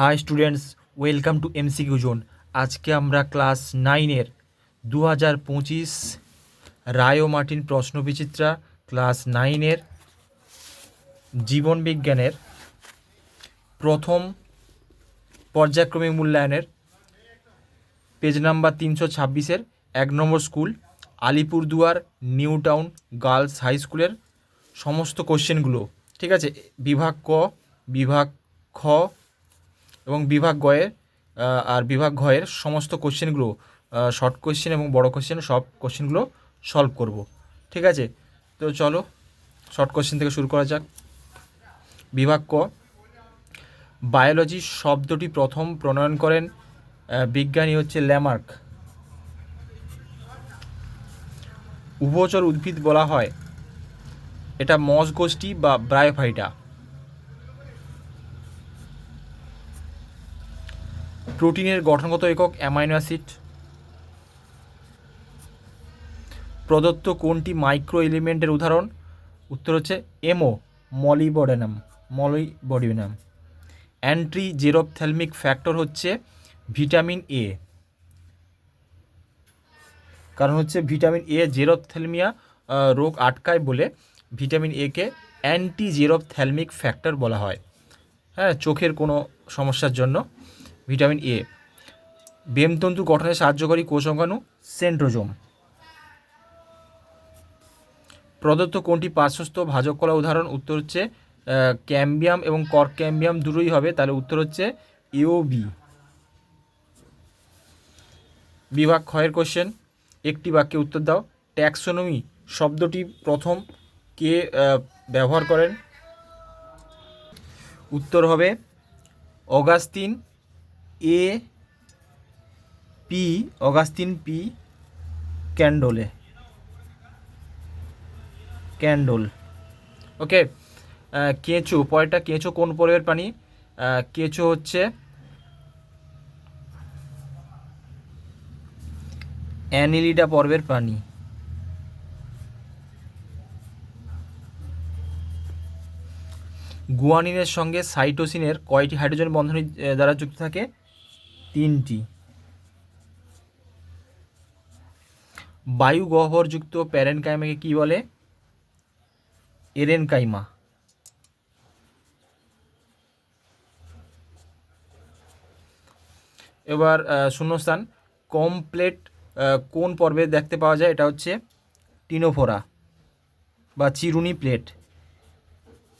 Hi students, welcome to MCQ zone. আজকে আমরা class নাইনের দু হাজার পঁচিশ রায় ও মার্টিন প্রশ্নবিচিত্রা ক্লাস নাইনের জীবনবিজ্ঞানের প্রথম পর্যায়ক্রমিক মূল্যায়নের পেজ নাম্বার তিনশো ছাব্বিশের এক নম্বর school, Alipurduar, new town girls high স্কুলের সমস্ত কোশ্চেনগুলো। ঠিক আছে? বিভাগ ক, বিভাগ খ এবং বিভাগ গয়ের আর বিভাগ ঘয়ের সমস্ত কোশ্চেনগুলো শর্ট কোশ্চেন এবং বড় কোশ্চেন সব কোশ্চেনগুলো সলভ করব। ঠিক আছে? তো চলো শর্ট কোশ্চেন থেকে শুরু করা যাক। বিভাগ ক বায়োলজি শব্দটি প্রথম প্রণয়ন করেন বিজ্ঞানী হচ্ছে ল্যামার্ক। উভচর উদ্ভিদ বলা হয়, এটা মস গোষ্ঠী বা ব্রায়োফাইটা। প্রোটিনের গঠনগত একক অ্যামাইনো অ্যাসিড। প্রদত্ত কোনটি মাইক্রো এলিমেন্টের উদাহরণ? উত্তর হচ্ছে এমো molybdenum, molybdenum. Anti xerophthalmic factor হচ্ছে ভিটামিন এ। কারণ হচ্ছে ভিটামিন এ জেরোপথ্যালমিয়া রোগ আটকায় বলে ভিটামিন একে অ্যান্টি জেরোপথ্যালমিক ফ্যাক্টর বলা হয়। হ্যাঁ চোখের কোনো সমস্যার জন্য। Vitamin A. বেমতন্তু গঠনে সাহায্যকারী কোষাঙ্গাণু সেন্ট্রোজোম। প্রদত্ত কোনটি পার্শ্বস্থ ভাজক কলা উদাহরণ? উত্তর হচ্ছে ক্যাম্বিয়াম এবং কর্ক ক্যাম্বিয়াম দুটোই হবে। তাহলে উত্তর হচ্ছে এওবি বিভাগ ক্ষয়ের কোশ্চেন একটি বাক্যে উত্তর দাও। ট্যাক্সোনমি শব্দটি প্রথম কে ব্যবহার করেন? উত্তর হবে Augustin A P Augustin P Candolle. Candolle. Okay কেঁচো, পরেরটা কেঁচো কোন পর্বের প্রাণী? কেঁচো হচ্ছে অ্যানিলিডা পর্বের প্রাণী। গুয়ানিনের সঙ্গে সাইটোসিনের কয়টি হাইড্রোজেন বন্ধনী দ্বারা যুক্ত থাকে? তিনটি। বায়ু গহ্বরযুক্ত প্যারেনকাইমাকে কি বলে? এরেনকাইমা। এবার শূন্যস্থান। কমপ্লেট কোন পর্বে দেখতে পাওয়া যায়? এটা হচ্ছে টিনোফোরা বা চিরুনি প্লেট।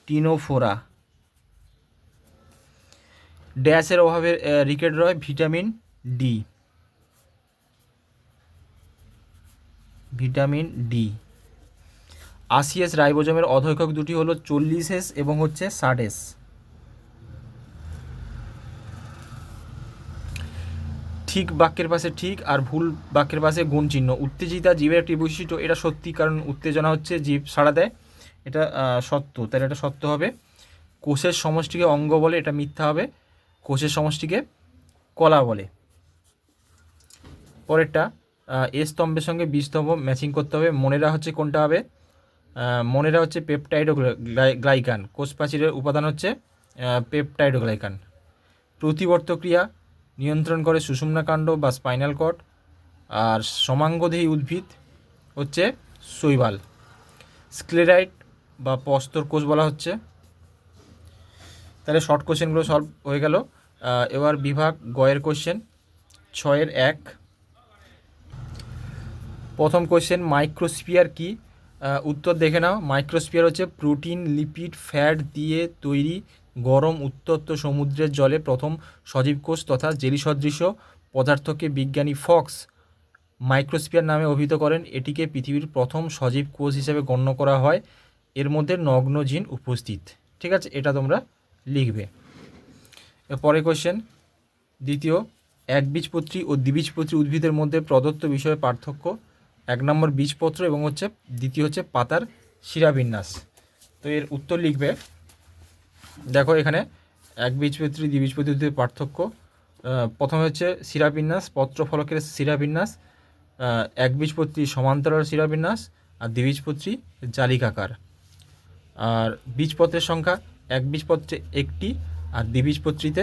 টিনোফোরা। ড্যাশের অভাবে রিকেট রয় ভিটামিন ডি। Vitamin D. আশি এস রাইবোজমের অধৈকক দুটি হলো চল্লিশ এস এবং হচ্ছে ষাট এস। ঠিক বাক্যের পাশে ঠিক আর ভুল বাক্যের পাশে গুণ চিহ্ন। উত্তেজিতা জীবের একটি বৈশিষ্ট্য, এটা সত্যি, কারণ উত্তেজনা হচ্ছে জীব সাড়া দেয়। এটা সত্য, তাহলে এটা সত্য হবে। কোষের সমষ্টিকে অঙ্গ বলে এটা মিথ্যা হবে। কোষের সমষ্টিকে কলা বলে। পরেরটা এ স্তম্ভের সঙ্গে বি স্তম্ভ ম্যাচিং করতে হবে। মনেরা হচ্ছে কোনটা হবে? মনেরা হচ্ছে পেপটাইড গ্লাই- গ্লাইকান কোষ প্রাচীরের উপাদান হচ্ছে পেপটাইড গ্লাইকান প্রতিবর্ত ক্রিয়া নিয়ন্ত্রণ করে সুষুম্নাকাণ্ড বা স্পাইনাল কর্ড আর সমাঙ্গদেহী উদ্ভিদ হচ্ছে শৈবাল। স্ক্লেরাইট বা পস্তর কোষ বলা হচ্ছে। তাহলে শর্ট কোশ্চেনগুলো সলভ হয়ে গেল। এবার বিভাগ গয়ের কোশ্চেন ছয়ের এক। প্রথম কোশ্চেন মাইক্রোস্পিয়ার কি? উত্তর দেখে নাও। মাইক্রোস্পিয়ার হচ্ছে প্রোটিন লিপিড ফ্যাট দিয়ে তৈরি গরম উত্তপ্ত সমুদ্রের জলে প্রথম সজীব কোষ তথা জেলি সদৃশ পদার্থকে বিজ্ঞানী ফক্স মাইক্রোস্পিয়ার নামে অভিহিত করেন। এটিকে পৃথিবীর প্রথম সজীব কোষ হিসেবে গণ্য করা হয়। এর মধ্যে নগ্ন জিন উপস্থিত। ঠিক আছে? এটা তোমরা লিখবে। পরের কোয়েশ্চেন দ্বিতীয় একবীজপত্রী ও দ্বিবীজপত্রী উদ্ভিদের মধ্যে প্রদত্ত বিষয়ে পার্থক্য, এক নম্বর বীজপত্র এবং হচ্ছে, দ্বিতীয় হচ্ছে পাতার শিরাবিন্যাস। তো এর উত্তর লিখবে, দেখো এখানে একবীজপত্রী দ্বিবীজপত্রী উদ্ভিদের পার্থক্য প্রথমে হচ্ছে শিরাবিন্যাস, পত্রফলকের শিরাবিন্যাস একবীজপত্রী সমান্তরাল শিরাবিন্যাস আর দ্বিবীজপত্রী জালিকাকার। আর বীজপত্রের সংখ্যা, এক বীজপত্রে একটি আর দ্বিবীজপত্রীতে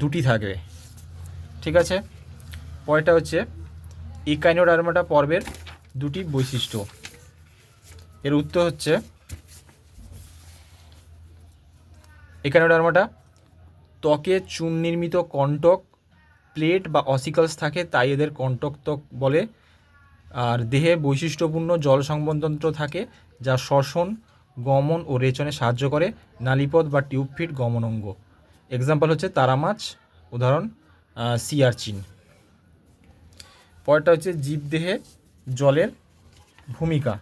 দুটি থাকবে। ঠিক আছে? পরেরটা হচ্ছে ইকাইনোডার্মাটা পর্বের দুটি বৈশিষ্ট্য। এর উত্তর হচ্ছে ইকাইনোডার্মাটা ত্বকে চুন নির্মিত কণ্টক, প্লেট বা অসিকালস থাকে, তাই এদের কণ্টক ত্বক বলে। আর দেহে বৈশিষ্ট্যপূর্ণ জল সংবন্ধনতন্ত্র থাকে, যা শ্বসন, গমন ও রেচনে সাহায্য করে নালীপথ বা টিউবফিট গমন অঙ্গ এক্সাম্পল হচ্ছে তারা মাছ, উদাহরণ সিয়ারচিন পরেরটা হচ্ছে জীবদেহে জলের ভূমিকা।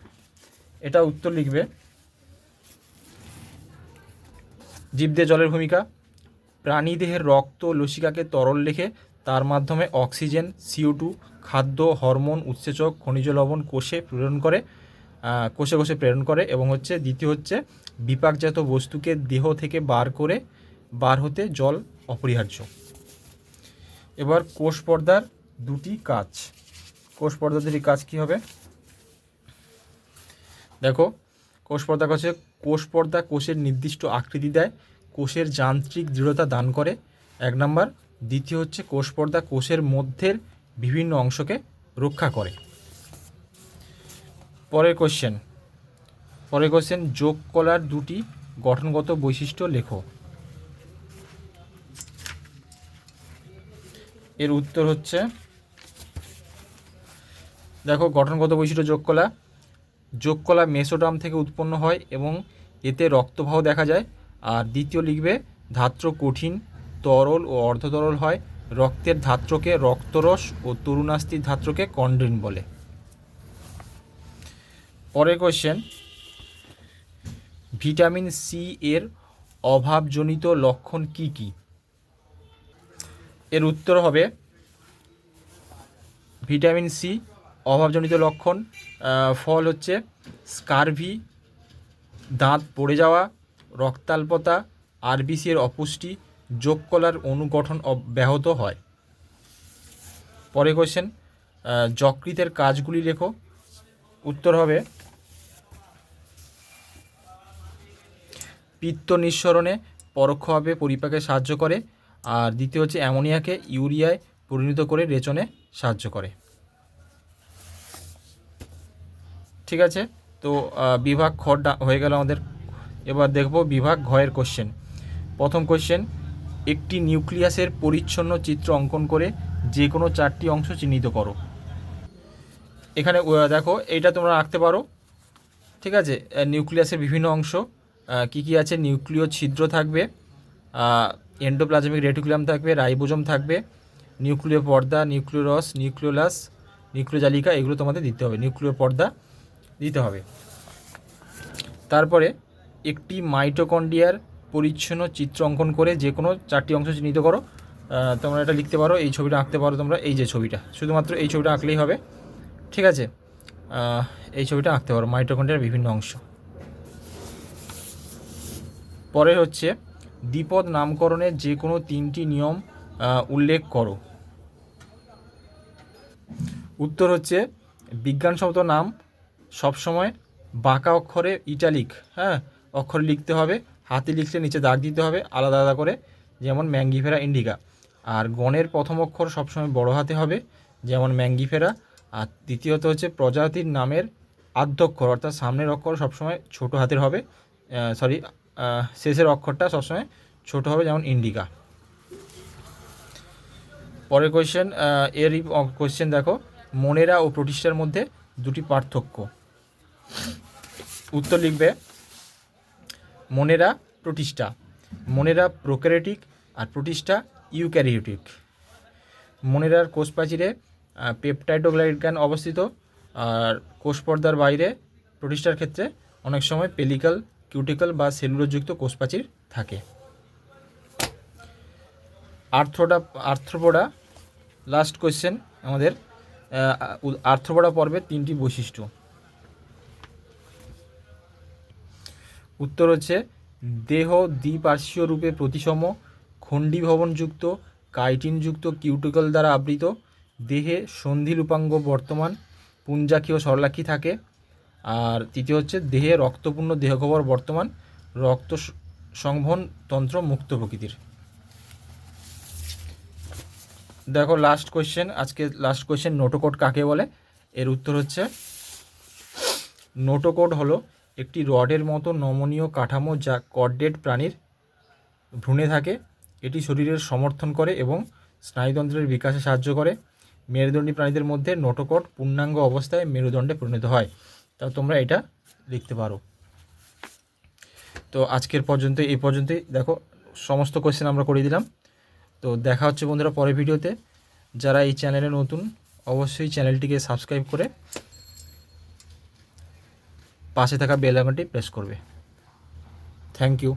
এটা উত্তর লিখবে। জীবদেহে জলের ভূমিকা। প্রাণীদেহের রক্ত লসিকাকে তরল রেখে তার মাধ্যমে অক্সিজেন সিও টু খাদ্য, হরমোন, উৎসেচক, খনিজ লবণ কোষে প্রেরণ করে কোষে কোষে প্রেরণ করে এবং হচ্ছে দ্বিতীয় হচ্ছে বিপাকজাত বস্তুকে দেহ থেকে বার করে বার হতে জল অপরিহার্য। এবার কোষ পর্দার দুটি কাজ। কোষ পর্দার দুটি কাজ কী হবে? দেখো, কোষ পর্দা কাছে কোষ পর্দা কোষের নির্দিষ্ট আকৃতি দেয়, কোষের যান্ত্রিক দৃঢ়তা দান করে। এক নম্বর, দ্বিতীয় হচ্ছে কোষ পর্দা কোষের মধ্যের বিভিন্ন অংশকে রক্ষা করে। পরের কোশ্চেন পরের কোশ্চেন যোগ কলার দুটি গঠনগত বৈশিষ্ট্য লেখো। এর উত্তর হচ্ছে, দেখো গঠনগত বৈশিষ্ট্য যোগকলা। যোগকলা মেসোডাম থেকে উৎপন্ন হয় এবং এতে রক্তবাহ দেখা যায়। আর দ্বিতীয় লিখবে, ধাত্র কঠিন, তরল ও অর্ধতরল হয়। রক্তের ধাত্রকে রক্তরস ও তরুণাস্থির ধাত্রকে কন্ড্রিন বলে। পরের কোশ্চেন ভিটামিন সি এর অভাবজনিত লক্ষণ কি কি? এর উত্তর হবে ভিটামিন সি, অভাবজনিত লক্ষণ ফল হচ্ছে স্কারভি, দাঁত পড়ে যাওয়া, রক্তাল্পতা, আরবিসি এর অপুষ্টি, যোগ কলার অনুগঠন ব্যাহত হয়। পরে কোশ্চেন যকৃতের কাজগুলি লেখো। উত্তর হবে পিত্ত নিঃসরণে পরোক্ষভাবে পরিপাকে সাহায্য করে। আর দ্বিতীয় হচ্ছে অ্যামোনিয়াকে ইউরিয়ায় পরিণত করে রেচনে সাহায্য করে। ঠিক আছে? তো বিভাগ খ ডা- হয়ে গেল আমাদের। এবার দেখব বিভাগ ঘয়ের কোশ্চেন প্রথম কোশ্চেন একটি নিউক্লিয়াসের পরিচ্ছন্ন চিত্র অঙ্কন করে যে কোনো চারটি অংশ চিহ্নিত করো। এখানে দেখো এইটা তোমরা আঁকতে পারো। ঠিক আছে? নিউক্লিয়াসের বিভিন্ন অংশ কি কি আছে? নিউক্লিয় ছিদ্র থাকবে এন্ডোপ্লাজমিক রেটিকুলাম থাকবে, রাইবোজম থাকবে, নিউক্লিয় পর্দা নিউক্লিওরস নিউক্লিওলাস নিউক্লিওজালিকা এগুলো তোমাদের দিতে হবে, নিউক্লিয় পর্দা দিতে হবে। তারপরে একটি মাইটোকন্ডিয়ার পরিচ্ছন্ন চিত্র অঙ্কন করে যে কোনো চারটি অংশ চিহ্নিত করো। তোমরা এটা লিখতে পারো, এই ছবিটা আঁকতে পারো তোমরা, এই যে ছবিটা, শুধুমাত্র এই ছবিটা আঁকলেই হবে। ঠিক আছে? এই ছবিটা আঁকতে পারো মাইটোকন্ডিয়ার বিভিন্ন অংশ। পরে হচ্ছে দ্বিপদ নামকরণের যে কোনো তিনটি নিয়ম উল্লেখ করো। উত্তর হচ্ছে বিজ্ঞানসম্মত নাম সবসময় বাঁকা অক্ষরে ইটালিক হ্যাঁ? অক্ষর লিখতে হবে, হাতে লিখলে নিচে দাগ দিতে হবে, আলাদা আলাদা করে, যেমন ম্যাঙ্গিফেরা ইন্ডিকা আর গণের প্রথম অক্ষর সবসময় বড় হাতে হবে, যেমন ম্যাঙ্গিফেরা। আর দ্বিতীয়ত হচ্ছে, প্রজাতির নামের আদ্যক্ষর অর্থাৎ সামনের অক্ষর সবসময় ছোট হাতের হবে সরি শেষের অক্ষরটা সবসময় ছোট হবে, যেমন ইন্ডিকা পরের কোয়েশ্চেন এরই কোয়েশ্চেন দেখো। মনেরা ও প্রতিষ্ঠার মধ্যে দুটি পার্থক্য। উত্তর লিখবে, মনেরা প্রতিষ্ঠা। মনেরা প্রোক্যারিটিক আর প্রতিষ্ঠা ইউক্যারিওটিক মনেরার কোষ প্রাচীরে পেপটাইডোগ্লাইকান অবস্থিত। আর কোষ পর্দার বাইরে প্রতিষ্ঠার ক্ষেত্রে অনেক সময় পেলিক্যাল কিউটিক্যাল বা সেলুলোযুক্ত কোষ প্রাচীর থাকে। আর্থ্রোডা আর্থ্রোপোডা লাস্ট কোয়েশ্চেন আমাদের আর্থ্রোপোডা পর্বের তিনটি বৈশিষ্ট্য। উত্তর হচ্ছে দেহ দ্বিপার্শ্বীয় রূপে প্রতিসম খণ্ডীভবনযুক্ত কাইটিনযুক্ত কিউটিকল দ্বারা আবৃত, দেহে সন্ধি রূপাঙ্গ বর্তমান, পুঞ্জাক্ষী ও সরলাক্ষী থাকে। আর তৃতীয় হচ্ছে দেহে রক্তপূর্ণ দেহগহ্বর বর্তমান, রক্ত সংবহন তন্ত্র মুক্ত প্রকৃতির। দেখো লাস্ট কোয়েশ্চেন আজকে লাস্ট কোয়েশ্চেন নোটোকোড কাকে বলে? এর উত্তর হচ্ছে নোটোকোড হলো একটি রডের মতো নমনীয় কাঠামো যা কর্ডেড প্রাণীর ভ্রূণে থাকে। এটি শরীরের সমর্থন করে এবং স্নায়ুতন্ত্রের বিকাশে সাহায্য করে। মেরুদণ্ডী প্রাণীদের মধ্যে নোটোকট পূর্ণাঙ্গ অবস্থায় মেরুদণ্ডে পরিণত হয়। তা তোমরা এটা লিখতে পারো। তো আজকের পর্যন্ত, এই পর্যন্তই। দেখো, সমস্ত কোয়েশ্চেন আমরা করে দিলাম। তো দেখা হচ্ছে বন্ধুরা পরের ভিডিওতে। যারা এই চ্যানেলে নতুন, অবশ্যই চ্যানেলটিকে সাবস্ক্রাইব করে পাশে থাকা বেল আইকনটি প্রেস করবে। Thank you